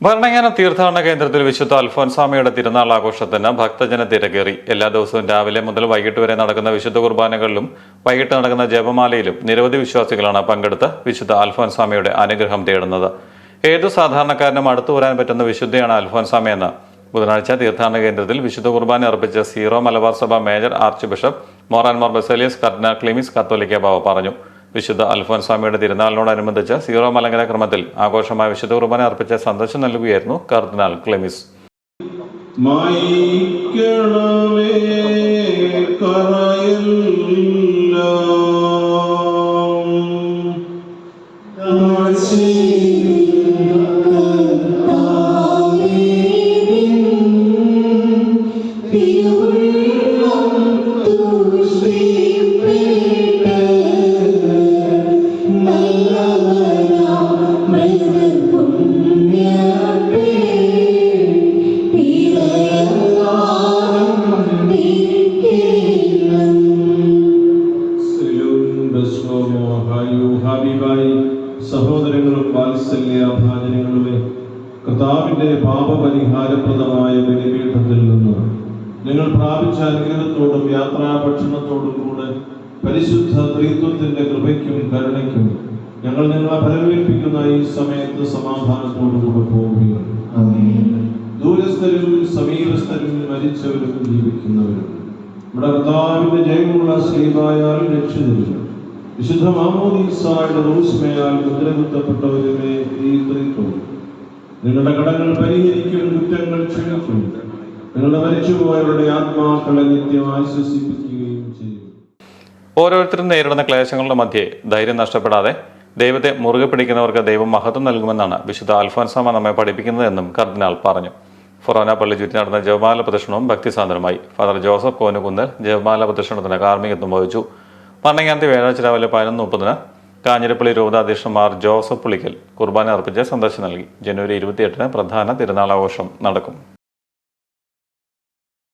ഭരണങ്ങാന തീർത്ഥാടന കേന്ദ്രത്തിൽ വിശുദ്ധ അൽഫോൻസാമയുടെ തിരുനാൾ ആഘോഷത്തിന് ഭക്തജന തിരകേറി എല്ലാ ദിവസവും രാവിലെ മുതൽ വൈകിട്ട് വരെ നടക്കുന്ന വിശുദ്ധ കുർബാനകളിലും വൈകിട്ട് നടക്കുന്ന ജപമാലയിലും നിരവധി വിശ്വാസികളാണ് പങ്കെടുത്ത് വിശുദ്ധ അൽഫോൻസാമയുടെ അനുഗ്രഹം തേടുന്നത്. ഏതു സാധാരണക്കാരനും അടുത്തു വരാൻ പറ്റുന്ന വിശുദ്ധയാണ് അൽഫോൻസാമയെന്ന് ബുധനാഴ്ച തീർത്ഥാടന കേന്ദ്രത്തിൽ വിശുദ്ധ കുർബാന അർപ്പിച്ച സീറോ മലബാർ സഭ major archbishop Moran Mor Baselios cardinal Cleemis Catholicos Bava പറഞ്ഞു. വിശുദ്ധ അൽഫോൻസാമിയുടെ തിരുനാളിനോടനുബന്ധിച്ച് സീറോ മലങ്കര ക്രമത്തിൽ ആഘോഷമായ വിശുദ്ധ കുർബാന അർപ്പിച്ച സന്ദേശം നൽകുകയായിരുന്നു കർദിനാൾ ക്ലിമിസ്. ബസ്വമോ ഹായു ഹാബിബായി സഹോദരങ്ങളും വാത്സല്യ ഭാചനങ്ങളുമേ കർത്താവിന്റെ പാപപരിഹാരപ്രദമായ ബലിപീഠത്തിൽ നിന്ന് നിങ്ങൾ പ്രാപിച്ച അനുഗ്രഹത്തോടും യാത്രാഭക്ഷണത്തോടും കൂടെ പരിശുദ്ധ ത്രിത്വത്തിന്റെ കൃപയ്ക്കും കരുണയ്ക്കും ഞങ്ങൾ നിങ്ങളെ ഫലമേൽപ്പിക്കുന്ന ഈ സമയത്ത് സമാധാനത്തോടുകൂടെ പോവുകയാണ് ദൂരസ്ഥരും സമീപസ്ഥരും മരിച്ചവരും ജീവിക്കുന്നവരും. ഇവിടെ കർത്താവിന്റെ ജയമുള്ള ശ്രീവായാൽ രക്ഷിതരും വിശുദ്ധ മാമോദീസായുടെ റൂസ്മയാൽ മുദ്രകുത്തപ്പെട്ടവരുമേ ഈ നിങ്ങളുടെ കടങ്ങൾ പരിഹരിക്കും കുറ്റങ്ങൾ ക്ഷണിക്കും. നിങ്ങളുടെ മരിച്ചുപോയവരുടെ ആത്മാക്കളെ നിത്യം ആശ്വസിപ്പിക്കുകയും ചെയ്യും. ഓരോരുത്തരും നേരിടുന്ന ക്ലേശങ്ങളുടെ മധ്യേ ധൈര്യം നഷ്ടപ്പെടാതെ ദൈവത്തെ മുറുകെ പിടിക്കുന്നവർക്ക് ദൈവം മഹത്വം നൽകുമെന്നാണ് വിശുദ്ധ അൽഫോൻസാമ നമ്മെ പഠിപ്പിക്കുന്നതെന്നും കർദിനാൾ പറഞ്ഞു. ഫൊറോന പള്ളി ചുറ്റി നടന്ന ജപമാല പ്രദക്ഷിണവും ഭക്തിസാന്ദ്രമായി. ഫാദർ ജോസഫ് കോനുകുന്നൽ ജപമാല പ്രദക്ഷിണത്തിന് കാർമ്മികത്വം വഹിച്ചു. പണ്ടങ്ങാന്തി വ്യാഴാഴ്ച രാവിലെ പതിനൊന്ന് മുപ്പതിന് കാഞ്ഞിരപ്പള്ളി രൂപതാധ്യക്ഷൻ മാർ ജോസഫ് പുളിക്കൽ കുർബാന അർപ്പിച്ച് സന്ദേശം നൽകി. ജനുവരി ഇരുപത്തിയെട്ടിന് പ്രധാന തിരുനാളാഘോഷം നടക്കും.